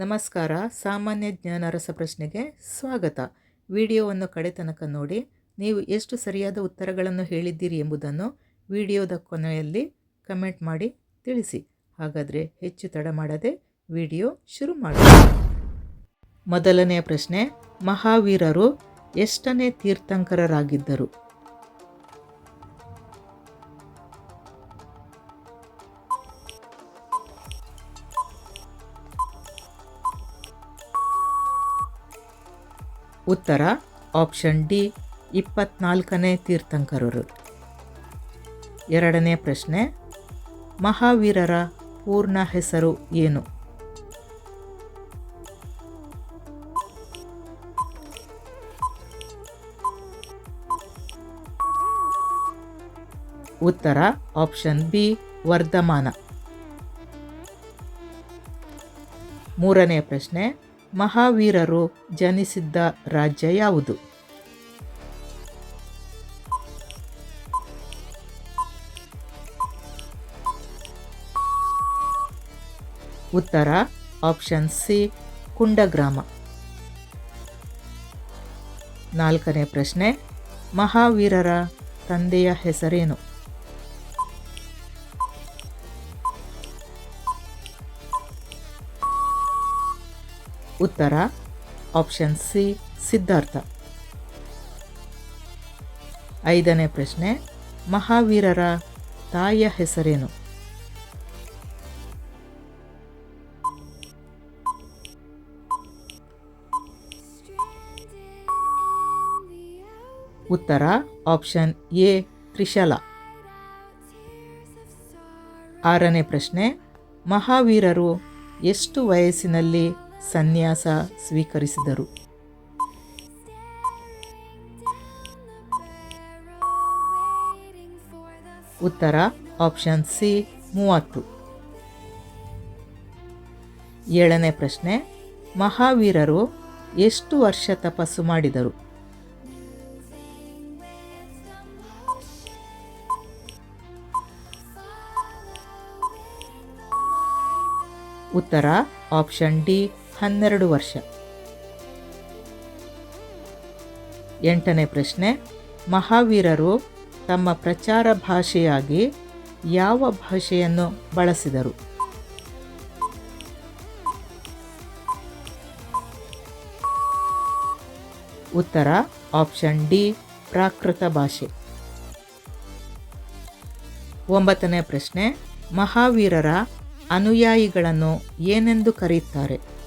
ನಮಸ್ಕಾರ, ಸಾಮಾನ್ಯ ಜ್ಞಾನ ರಸಪ್ರಶ್ನೆಗೆ ಸ್ವಾಗತ. ವಿಡಿಯೋವನ್ನು ಕಡೆ ತನಕ ನೋಡಿ, ನೀವು ಎಷ್ಟು ಸರಿಯಾದ ಉತ್ತರಗಳನ್ನು ಹೇಳಿದ್ದೀರಿ ಎಂಬುದನ್ನು ವಿಡಿಯೋದ ಕೊನೆಯಲ್ಲಿ ಕಮೆಂಟ್ ಮಾಡಿ ತಿಳಿಸಿ. ಹಾಗಾದರೆ ಹೆಚ್ಚು ತಡ ಮಾಡದೆ ವಿಡಿಯೋ ಶುರು ಮಾಡಿ ಮೊದಲನೆಯ ಪ್ರಶ್ನೆ, ಮಹಾವೀರರು ಎಷ್ಟನೇ ತೀರ್ಥಂಕರರಾಗಿದ್ದರು? ಉತ್ತರ ಆಪ್ಷನ್ ಡಿ ಇಪ್ಪತ್ನಾಲ್ಕನೇ ತೀರ್ಥಂಕರರು. ಎರಡನೇ ಪ್ರಶ್ನೆ, ಮಹಾವೀರರ ಪೂರ್ಣ ಹೆಸರು ಏನು? ಉತ್ತರ ಆಪ್ಷನ್ ಬಿ ವರ್ಧಮಾನ. ಮೂರನೇ ಪ್ರಶ್ನೆ ಮಹಾವೀರರು ಜನಿಸಿದ್ದ ರಾಜ್ಯ ಯಾವುದು? ಉತ್ತರ ಆಪ್ಷನ್ ಸಿ ಕುಂಡಗ್ರಾಮ. ನಾಲ್ಕನೇ ಪ್ರಶ್ನೆ ಮಹಾವೀರರ ತಂದೆಯ ಹೆಸರೇನು? ಉತ್ತರ ಆಪ್ಷನ್ ಸಿ ಸಿದ್ಧಾರ್ಥ. ಐದನೇ ಪ್ರಶ್ನೆ, ಮಹಾವೀರರ ತಾಯಿಯ ಹೆಸರೇನು? ಉತ್ತರ ಆಪ್ಷನ್ ಎ ತ್ರಿಶಲ. ಆರನೇ ಪ್ರಶ್ನೆ, ಮಹಾವೀರರು ಎಷ್ಟು ವಯಸ್ಸಿನಲ್ಲಿ ಸನ್ಯಾಸ ಸ್ವೀಕರಿಸಿದರು. ಉತ್ತರ ಆಪ್ಷನ್ ಸಿ ಮೂವತ್ತು. ಏಳನೇ ಪ್ರಶ್ನೆ, ಮಹಾವೀರರು ಎಷ್ಟು ವರ್ಷ ತಪಸ್ಸು ಮಾಡಿದರು? ಉತ್ತರ ಆಪ್ಷನ್ ಡಿ ಹನ್ನೆರಡು ವರ್ಷ. ಎಂಟನೇ ಪ್ರಶ್ನೆ, ಮಹಾವೀರರು ತಮ್ಮ ಪ್ರಚಾರ ಭಾಷೆಯಾಗಿ ಯಾವ ಭಾಷೆಯನ್ನು ಬಳಸಿದರು? ಉತ್ತರ, ಆಪ್ಷನ್ ಡಿ, ಪ್ರಾಕೃತ ಭಾಷೆ. ಒಂಬತ್ತನೇ ಪ್ರಶ್ನೆ, ಮಹಾವೀರರ ಅನುಯಾಯಿಗಳನ್ನು ಏನೆಂದು ಕರೆಯುತ್ತಾರೆ?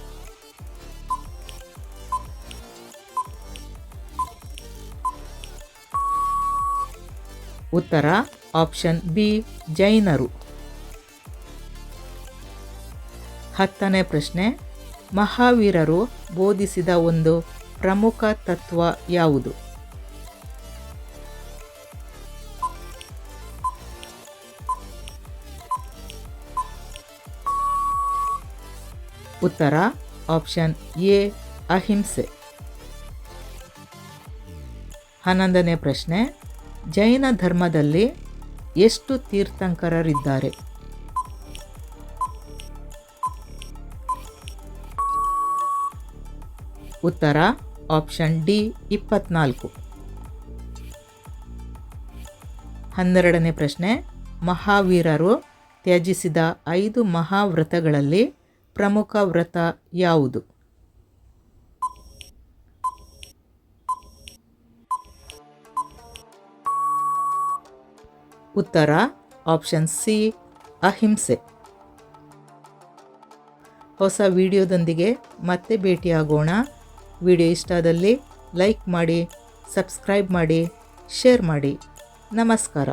ಉತ್ತರ ಆಪ್ಷನ್ ಬಿ, ಜೈನರು. ಹತ್ತನೇ ಪ್ರಶ್ನೆ, ಮಹಾವೀರರು ಬೋಧಿಸಿದ ಒಂದು ಪ್ರಮುಖ ತತ್ವ ಯಾವುದು? ಉತ್ತರ ಆಪ್ಷನ್ ಎ, ಅಹಿಂಸೆ. ಹನ್ನೊಂದನೇ ಪ್ರಶ್ನೆ ಜೈನ ಧರ್ಮದಲ್ಲಿ ಎಷ್ಟು ತೀರ್ಥಂಕರರಿದ್ದಾರೆ? ಉತ್ತರ, ಆಪ್ಷನ್ ಡಿ, ಇಪ್ಪತ್ನಾಲ್ಕು. ಹನ್ನೆರಡನೇ ಪ್ರಶ್ನೆ, ಮಹಾವೀರರು ತ್ಯಜಿಸಿದ ಐದು ಮಹಾವ್ರತಗಳಲ್ಲಿ ಪ್ರಮುಖ ವ್ರತ ಯಾವುದು? ಉತ್ತರ ಆಪ್ಷನ್ ಸಿ ಅಹಿಂಸೆ. ಹೊಸ ವಿಡಿಯೋದೊಂದಿಗೆ ಮತ್ತೆ ಭೇಟಿಯಾಗೋಣ. ವಿಡಿಯೋ ಇಷ್ಟದಲ್ಲಿ ಲೈಕ್ ಮಾಡಿ, ಸಬ್ಸ್ಕ್ರೈಬ್ ಮಾಡಿ, ಶೇರ್ ಮಾಡಿ. ನಮಸ್ಕಾರ.